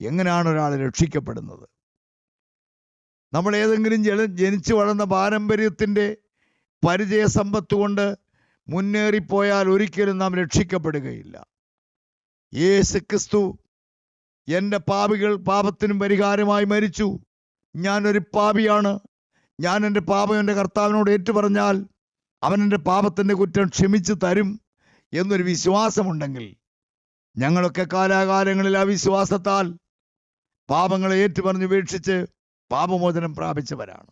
എങ്ങനെയാണ് ഒരാൾ രക്ഷിക്കപ്പെടുന്നത്? നമ്മൾ ഏതെങ്കിലും ജല ജനിച്ചു വളർന്ന പാരമ്പര്യത്തിന്റെ പരിചയ സമ്പത്ത് കൊണ്ട് മുന്നേറിപ്പോയാൽ ഒരിക്കലും നാം രക്ഷിക്കപ്പെടുകയില്ല. യേശു ക്രിസ്തു എന്റെ പാപികൾ പാപത്തിനും പരിഹാരമായി മരിച്ചു. ഞാനൊരു പാപിയാണ്. ഞാൻ എന്റെ പാപം എന്റെ കർത്താവിനോട് ഏറ്റുപറഞ്ഞാൽ അവൻ എന്റെ പാപത്തിന്റെ കുറ്റം ക്ഷമിച്ചു തരും എന്നൊരു വിശ്വാസമുണ്ടെങ്കിൽ ഞങ്ങളൊക്കെ കാലാകാലങ്ങളിൽ ആ വിശ്വാസത്താൽ പാപങ്ങളെ ഏറ്റുപറഞ്ഞ് വീക്ഷിച്ച് പാപമോചനം പ്രാപിച്ചവരാണ്.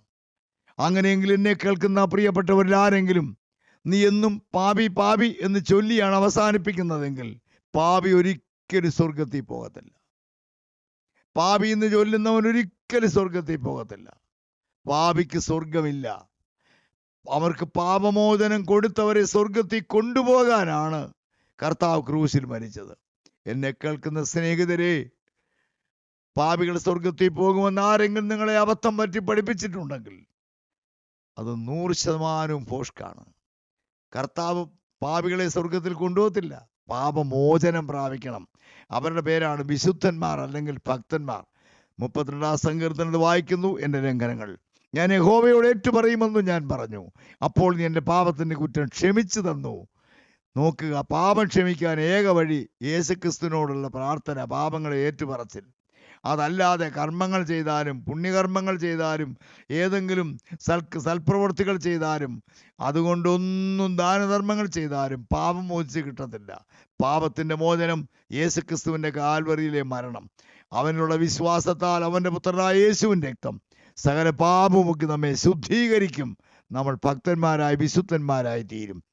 അങ്ങനെയെങ്കിൽ എന്നെ കേൾക്കുന്ന പ്രിയപ്പെട്ടവരിൽ ആരെങ്കിലും നീ എന്നും പാപി പാപി എന്ന് ചൊല്ലിയാണ് അവസാനിപ്പിക്കുന്നതെങ്കിൽ പാപി ഒരിക്കലും സ്വർഗത്തിൽ പോകത്തില്ല. പാപി എന്ന് ചൊല്ലുന്നവൻ ഒരിക്കലും സ്വർഗത്തിൽ പോകത്തില്ല. പാപിക്ക് സ്വർഗമില്ല അവർക്ക് പാപമോചനം കൊടുത്തവരെ സ്വർഗത്തിൽ കൊണ്ടുപോകാനാണ് കർത്താവ് ക്രൂശിൽ മരിച്ചത്. എന്നെ കേൾക്കുന്ന സ്നേഹിതരെ പാപികൾ സ്വർഗത്തിൽ പോകുമെന്ന് ആരെങ്കിലും നിങ്ങളെ അബദ്ധം പറ്റി പഠിപ്പിച്ചിട്ടുണ്ടെങ്കിൽ അത് നൂറ് ശതമാനവും ഫോഷ്കാണ് കർത്താവ് പാപികളെ സ്വർഗത്തിൽ കൊണ്ടുപോകത്തില്ല. പാപമോചനം പ്രാപിക്കണം. അവരുടെ പേരാണ് വിശുദ്ധന്മാർ അല്ലെങ്കിൽ ഭക്തന്മാർ. മുപ്പത്തിരണ്ടാം സങ്കീർത്തനത്തിൽ വായിക്കുന്നു എന്റെ ലംഘനങ്ങൾ. ഞാൻ യഹോവയോട് ഏറ്റുപറയുമെന്നും ഞാൻ പറഞ്ഞു. അപ്പോൾ നീ എന്റെ പാപത്തിന്റെ കുറ്റം ക്ഷമിച്ചു തന്നു. നോക്കുക പാപം ക്ഷമിക്കാൻ ഏക വഴി യേശുക്രിസ്തുവിനോടുള്ള പ്രാർത്ഥന പാപങ്ങളെ ഏറ്റുപറച്ചിൽ. അതല്ലാതെ കർമ്മങ്ങൾ ചെയ്താലും പുണ്യകർമ്മങ്ങൾ ചെയ്താലും ഏതെങ്കിലും സൽ സൽപ്രവൃത്തികൾ ചെയ്താലും അതുകൊണ്ടൊന്നും ദാനധർമ്മങ്ങൾ ചെയ്താലും പാപം മോചിച്ച് കിട്ടത്തില്ല. പാപത്തിന്റെ മോചനം യേശുക്രിസ്തുവിന്റെ കാൽവറിയിലെ മരണം. അവനുള്ള വിശ്വാസത്താൽ അവന്റെ പുത്രനായ യേശുവിന്റെ രക്തം സകല പാപമൊക്കെ നമ്മെ ശുദ്ധീകരിക്കും. നമ്മൾ ഭക്തന്മാരായി വിശുദ്ധന്മാരായി തീരും.